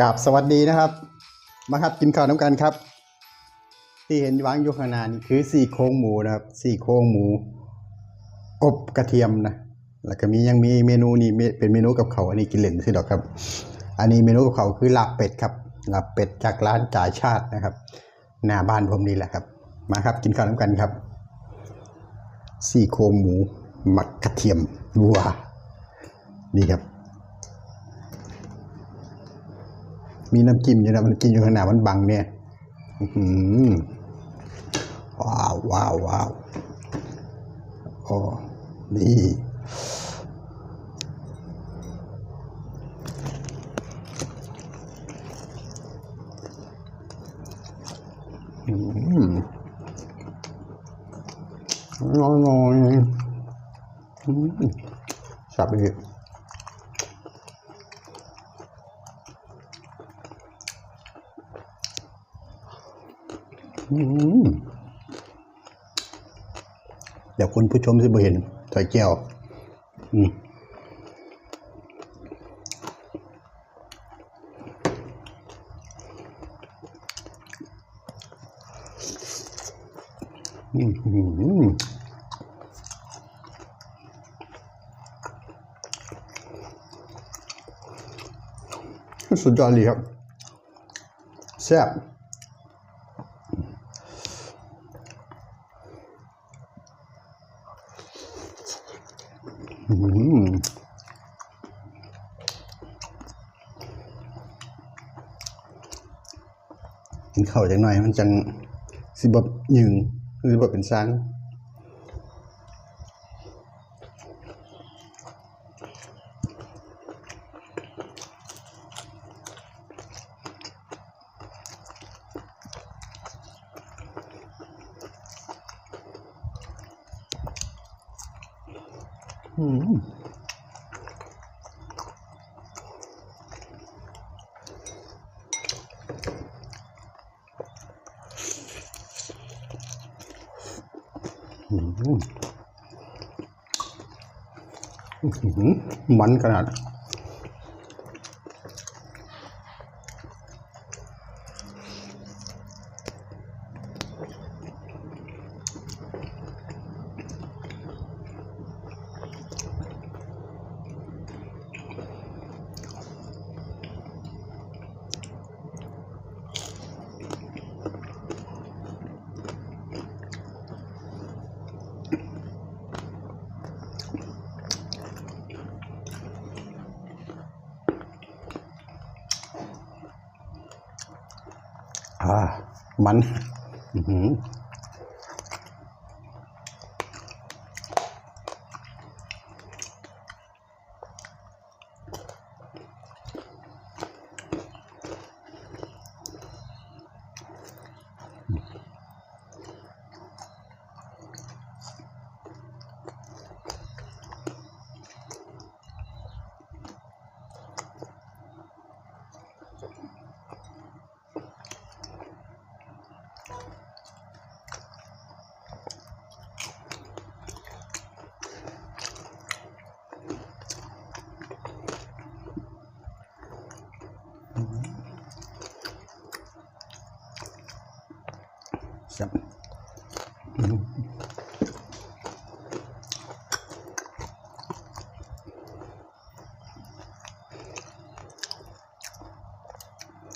กับสวัสดีนะครับ มาครับกินข้าวน้ำกันครับ ที่เห็นวางอยู่ข้างหน้านี่คือสี่โครงหมูนะครับสี่โครงหมู อบกระเทียมนะแล้วก็มียังมีเมนูนี่เป็นเมนูกับเขาอันนี้กินเล่นสิดอกครับ อันนี้เมนูกับเขาคือลาบเป็ดครับลาบเป็ดจากร้านจ่ายชาตินะครับหน้าบ้านผมนี่แหละครับ มาครับกินข้าวน้ำกันครับสี่โครงหมูหมักกระเทียมวัวนี่ครับ มีน้ำจิ้มอยู่นะมันกินอยู่ข้างหน้ามันบังเนี่ยอื้อหือว้าวว้าวว้าวโอ้นี่อืมอร่อยอืมสับอีก เดี๋ยวคุณผู้ชมจะไม่เห็นใส่แก้วอืมอืมอืมสุดยอดเลยครับแซ่บ กินข้าวจังหน่อย มันจังสิบบยืงหรือบบเป็นซังอืม อืมอื้อหือ มันขนาด อ่า มัน อือหือ แซ่บ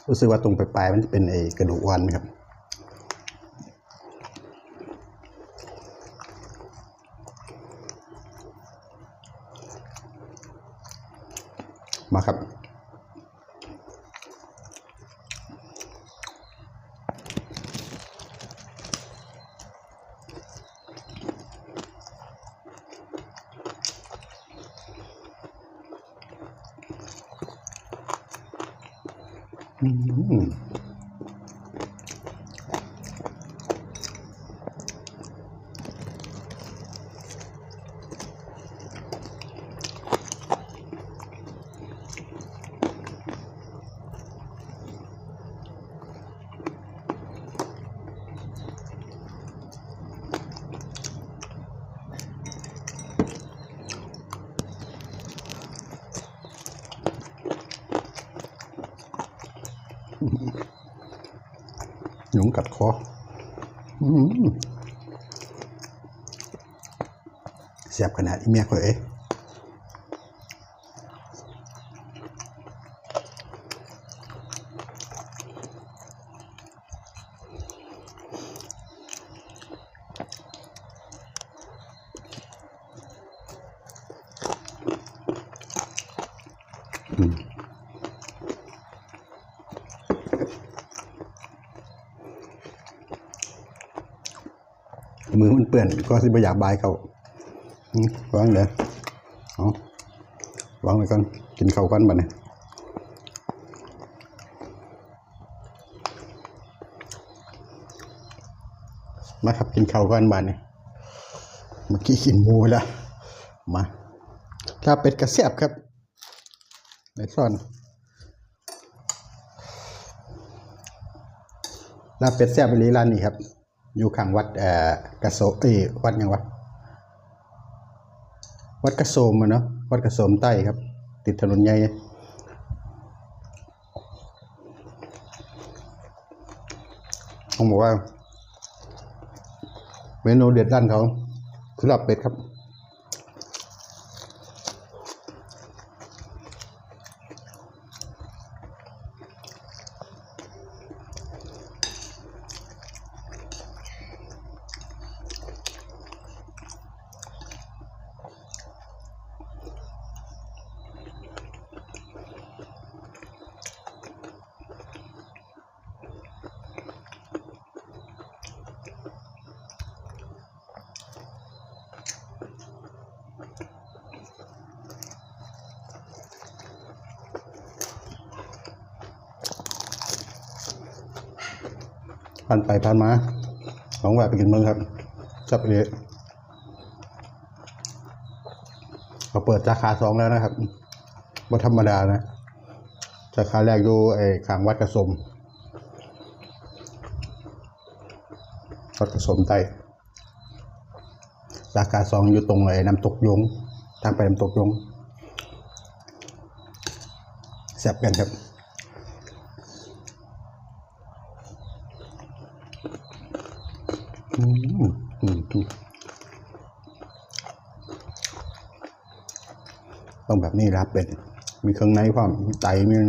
รู้สึกว่าตรงปลายๆมันจะเป็นไอ้กระดูกอ่อนครับมาครับ Mm-hmm. ยุงกัดคอเสียบขนาดอีเมียข่อยเอ๊ มือมันเปื่อนก็สิบอยากบายเขาวางเดี๋ยวเอาวางไว้ก่อนกินข้าวกันบัดนี้มาครับกินข้าวกันบัดนี้เมื่อกี้กินหมูไปแล้วมาลาเป็ดกระเสียบครับในซ่อนลาเป็ดแซ่บไปรีร้านนี้ครับ อยู่ข้างวัดเอ่อกระโสเอ้ยวัดยังวะวัดกระโสมอะเนาะวัดกระโสมใต้ครับ ติดถนนใหญ่ผมบอกว่า เมนูเด็ดด้านเขาคือลาบเป็ดครับ ผ่านไปผ่านมาลองแวะไปกินมืองครับจับไปเลยเขาเปิดสาขาสองแล้วนะครับว่ธรรมดานะสาขาแรกอยู่ไอ้ขางวัดกระสมวัดกระสมใต้สาขาสองอยู่ตรงไอ้น้ำตกยง ทางไปน้ำตกยงแซ่บกันครับ อืมอืมต้องแบบนี้รับเป็น มีเครื่องในความมีไตมีน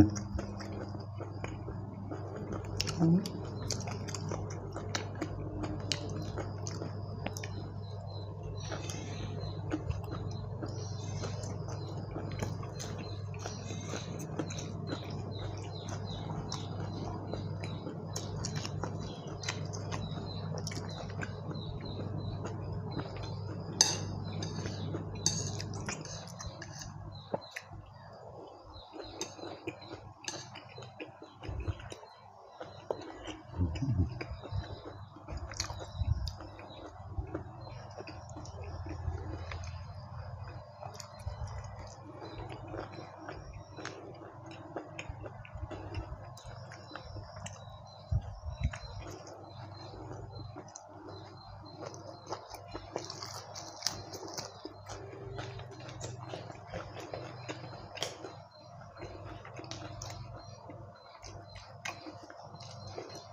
Okay.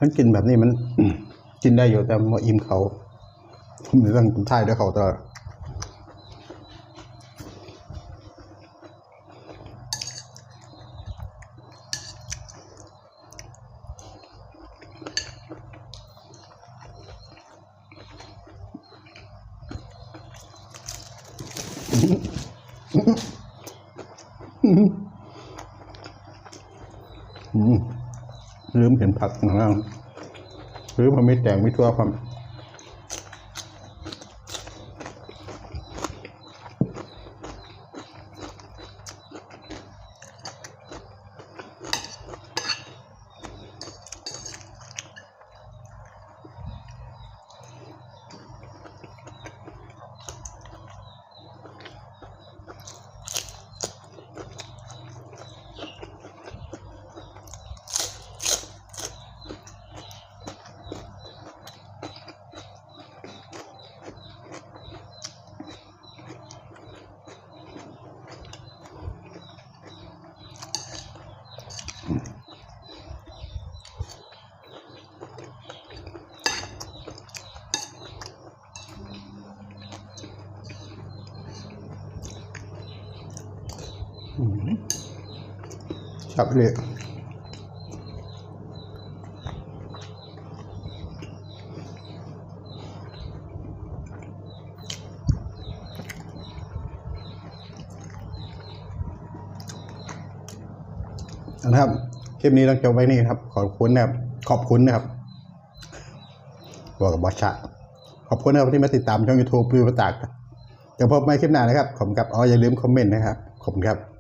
มันกินแบบนี้มันกินได้อยู่แต่มาอิ่มเขาผมเรื่องท้ายด้วยเขาตลอดอื ลืมเห็นผักข้างล่างหรือมันไม่แต่งไม่ทั่วความ ชอบเลยเอาละครับ คลิปนี้ต้องจบไว้นี่ครับ ขอบคุณนะครับ ขอบคุณนะครับบอกกับบอสชะขอบคุณนะครับที่มาติดตามช่อง YouTube ปประตากเดี๋ยวพบใหม่คลิปหน้านะครับ ขอบคุณครับอ๋ออย่าลืมคอมเมนต์นะครับ ขอบคุณครับ